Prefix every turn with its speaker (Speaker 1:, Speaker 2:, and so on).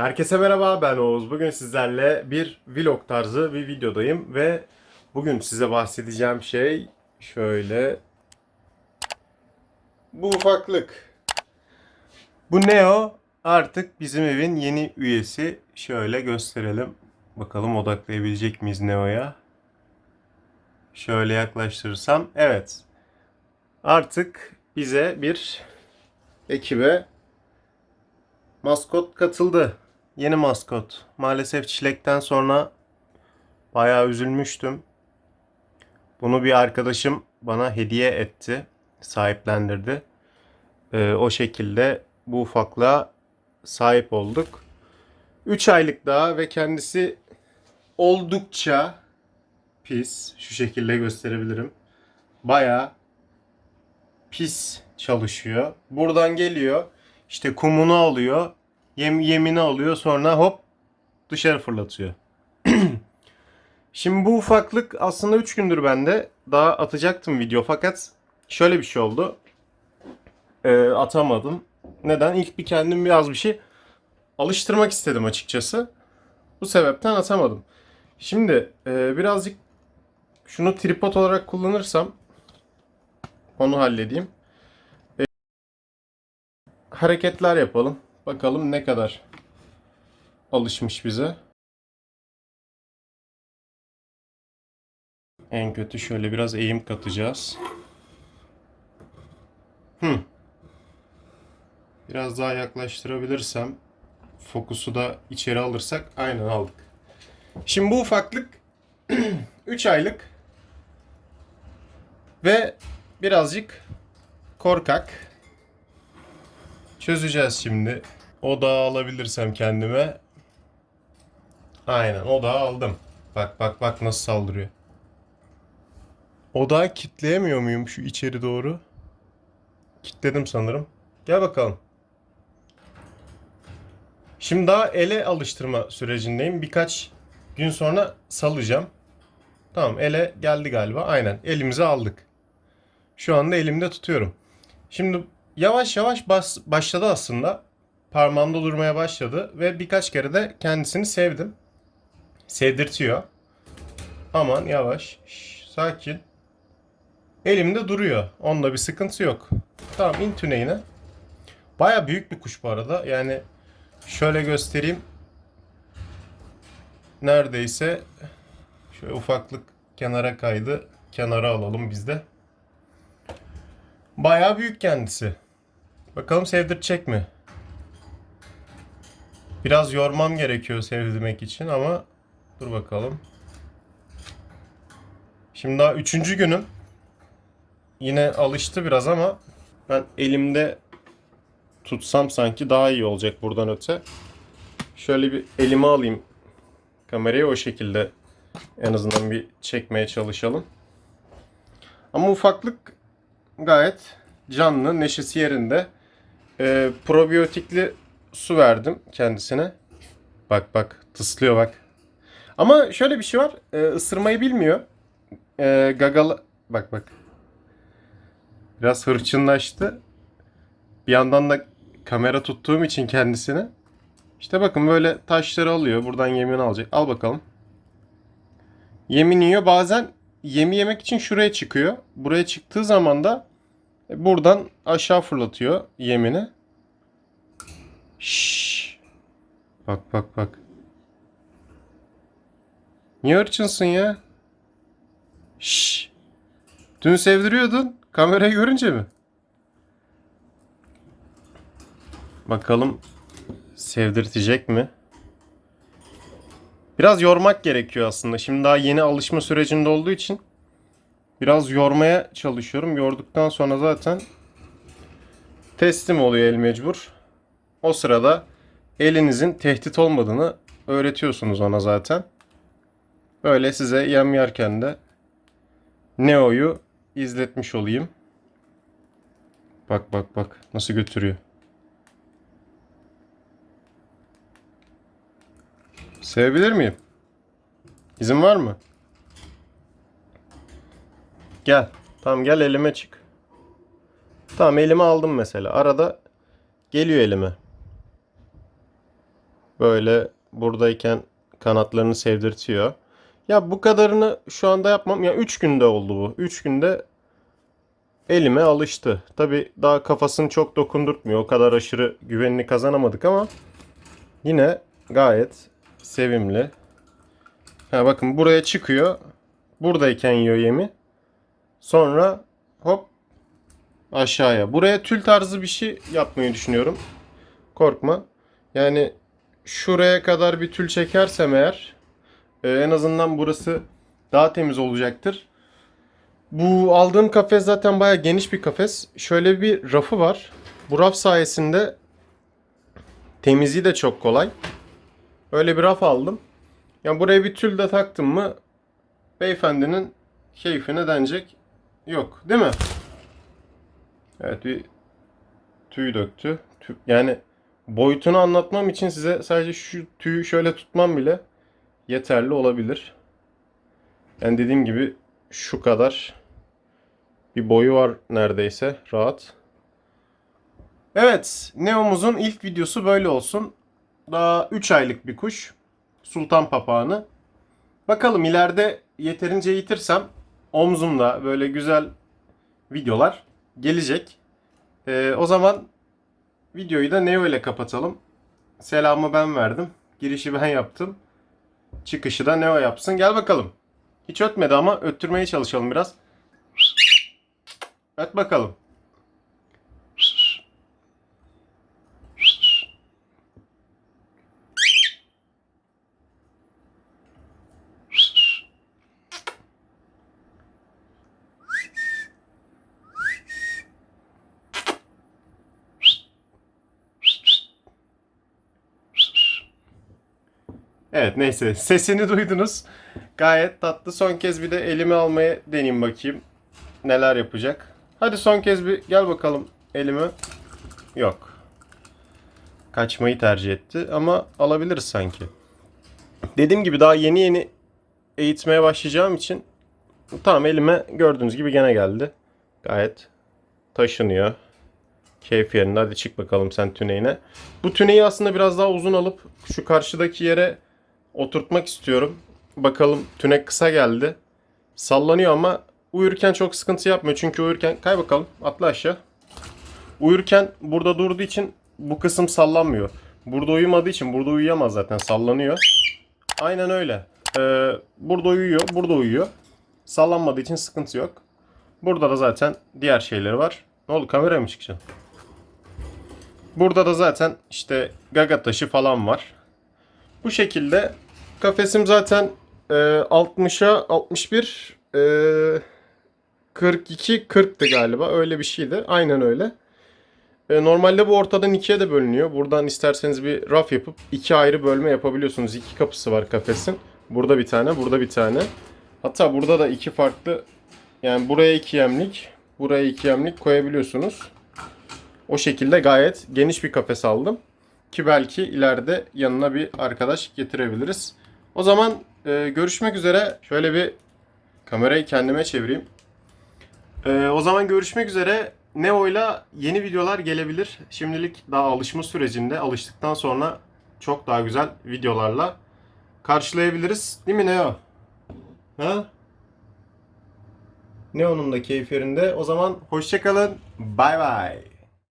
Speaker 1: Herkese merhaba ben Oğuz. Bugün sizlerle bir vlog tarzı bir videodayım ve bugün size bahsedeceğim şey şöyle bu ufaklık. Bu Neo artık bizim evin yeni üyesi. Şöyle gösterelim. Bakalım odaklayabilecek miyiz Neo'ya? Şöyle yaklaştırırsam evet. Artık bize bir ekibe Maskot katıldı. Yeni maskot. Maalesef çilekten sonra bayağı üzülmüştüm. Bunu bir arkadaşım bana hediye etti. Sahiplendirdi. Ee, o şekilde bu ufaklığa sahip olduk. 3 aylık daha ve kendisi oldukça pis. Şu şekilde gösterebilirim. Bayağı pis çalışıyor. Buradan geliyor. İşte kumunu alıyor. Yem, yemini alıyor. Sonra hop dışarı fırlatıyor. Şimdi bu ufaklık aslında 3 gündür bende. Daha atacaktım video fakat şöyle bir şey oldu. Ee, atamadım. Neden? İlk bir kendim biraz bir şey alıştırmak istedim açıkçası. Bu sebepten atamadım. Şimdi e, birazcık şunu tripod olarak kullanırsam onu halledeyim hareketler yapalım. Bakalım ne kadar alışmış bize. En kötü şöyle biraz eğim katacağız. Hı. Biraz daha yaklaştırabilirsem fokusu da içeri alırsak aynen aldık. Şimdi bu ufaklık 3 aylık ve birazcık korkak. Çözeceğiz şimdi. Odağı alabilirsem kendime. Aynen odağı aldım. Bak bak bak nasıl saldırıyor. Odağı kitleyemiyor muyum şu içeri doğru? Kitledim sanırım. Gel bakalım. Şimdi daha ele alıştırma sürecindeyim. Birkaç gün sonra salacağım. Tamam ele geldi galiba. Aynen elimize aldık. Şu anda elimde tutuyorum. Şimdi yavaş yavaş bas, başladı aslında. Parmağımda durmaya başladı ve birkaç kere de kendisini sevdim. Sevdirtiyor. Aman yavaş. Şş, sakin. Elimde duruyor. Onda bir sıkıntı yok. Tamam in tüneyine. Baya büyük bir kuş bu arada. Yani şöyle göstereyim. Neredeyse şöyle ufaklık kenara kaydı. Kenara alalım biz de. Bayağı büyük kendisi. Bakalım sevdirecek mi? Biraz yormam gerekiyor sevdirmek için ama dur bakalım. Şimdi daha üçüncü günüm. Yine alıştı biraz ama ben elimde tutsam sanki daha iyi olacak buradan öte. Şöyle bir elime alayım kamerayı o şekilde en azından bir çekmeye çalışalım. Ama ufaklık gayet canlı, neşesi yerinde. Ee, probiyotikli su verdim kendisine. Bak bak tıslıyor bak. Ama şöyle bir şey var. E, ısırmayı bilmiyor. E, gagalı... Bak bak. Biraz hırçınlaştı. Bir yandan da kamera tuttuğum için kendisine. İşte bakın böyle taşları alıyor. Buradan yemini alacak. Al bakalım. Yemin yiyor. Bazen yemi yemek için şuraya çıkıyor. Buraya çıktığı zaman da buradan aşağı fırlatıyor yemini. Şşş. Bak bak bak. Niye hırçınsın ya? Şşş. Dün sevdiriyordun. Kamerayı görünce mi? Bakalım sevdirtecek mi? Biraz yormak gerekiyor aslında. Şimdi daha yeni alışma sürecinde olduğu için biraz yormaya çalışıyorum. Yorduktan sonra zaten teslim oluyor el mecbur. O sırada elinizin tehdit olmadığını öğretiyorsunuz ona zaten. Böyle size yem yerken de Neo'yu izletmiş olayım. Bak bak bak nasıl götürüyor. Sevebilir miyim? İzin var mı? Gel. Tamam gel elime çık. Tamam elime aldım mesela. Arada geliyor elime. Böyle buradayken kanatlarını sevdirtiyor. Ya bu kadarını şu anda yapmam. Ya 3 günde oldu bu. 3 günde elime alıştı. Tabi daha kafasını çok dokundurtmuyor. O kadar aşırı güvenini kazanamadık ama yine gayet sevimli. Ha bakın buraya çıkıyor. Buradayken yiyor yemi. Sonra hop aşağıya. Buraya tül tarzı bir şey yapmayı düşünüyorum. Korkma. Yani şuraya kadar bir tül çekersem eğer e, en azından burası daha temiz olacaktır. Bu aldığım kafes zaten baya geniş bir kafes. Şöyle bir rafı var. Bu raf sayesinde temizliği de çok kolay. Öyle bir raf aldım. Yani buraya bir tül de taktım mı beyefendinin keyfine denecek yok. Değil mi? Evet bir tüy döktü. Tü- Yani boyutunu anlatmam için size sadece şu tüyü şöyle tutmam bile yeterli olabilir. Yani dediğim gibi şu kadar bir boyu var neredeyse rahat. Evet, Neo'muzun ilk videosu böyle olsun. Daha 3 aylık bir kuş. Sultan papağanı. Bakalım ileride yeterince eğitirsem omzumda böyle güzel videolar gelecek. Ee, o zaman videoyu da Neo ile kapatalım. Selamı ben verdim. Girişi ben yaptım. Çıkışı da Neo yapsın. Gel bakalım. Hiç ötmedi ama öttürmeye çalışalım biraz. Öt bakalım. Evet neyse sesini duydunuz. Gayet tatlı. Son kez bir de elime almaya deneyeyim bakayım. Neler yapacak. Hadi son kez bir gel bakalım elime. Yok. Kaçmayı tercih etti ama alabiliriz sanki. Dediğim gibi daha yeni yeni eğitmeye başlayacağım için tamam elime gördüğünüz gibi gene geldi. Gayet taşınıyor. Keyif yerinde. Hadi çık bakalım sen tüneyine. Bu tüneyi aslında biraz daha uzun alıp şu karşıdaki yere oturtmak istiyorum. Bakalım tünek kısa geldi. Sallanıyor ama uyurken çok sıkıntı yapmıyor. Çünkü uyurken kay bakalım atla aşağı. Uyurken burada durduğu için bu kısım sallanmıyor. Burada uyumadığı için burada uyuyamaz zaten sallanıyor. Aynen öyle. Ee, burada uyuyor, burada uyuyor. Sallanmadığı için sıkıntı yok. Burada da zaten diğer şeyleri var. Ne oldu kameraya mı çıkacaksın? Burada da zaten işte gaga taşı falan var. Bu şekilde kafesim zaten e, 60'a 61 e, 42 40'tı galiba öyle bir şeydi. Aynen öyle. E, normalde bu ortadan ikiye de bölünüyor. Buradan isterseniz bir raf yapıp iki ayrı bölme yapabiliyorsunuz. İki kapısı var kafesin. Burada bir tane, burada bir tane. Hatta burada da iki farklı yani buraya iki yemlik, buraya iki yemlik koyabiliyorsunuz. O şekilde gayet geniş bir kafes aldım. Ki belki ileride yanına bir arkadaş getirebiliriz. O zaman e, görüşmek üzere. Şöyle bir kamerayı kendime çevireyim. E, o zaman görüşmek üzere. Neo'yla yeni videolar gelebilir. Şimdilik daha alışma sürecinde. Alıştıktan sonra çok daha güzel videolarla karşılayabiliriz. Değil mi Neo? Ha? Neo'nun da keyif yerinde. O zaman hoşçakalın. Bay bay.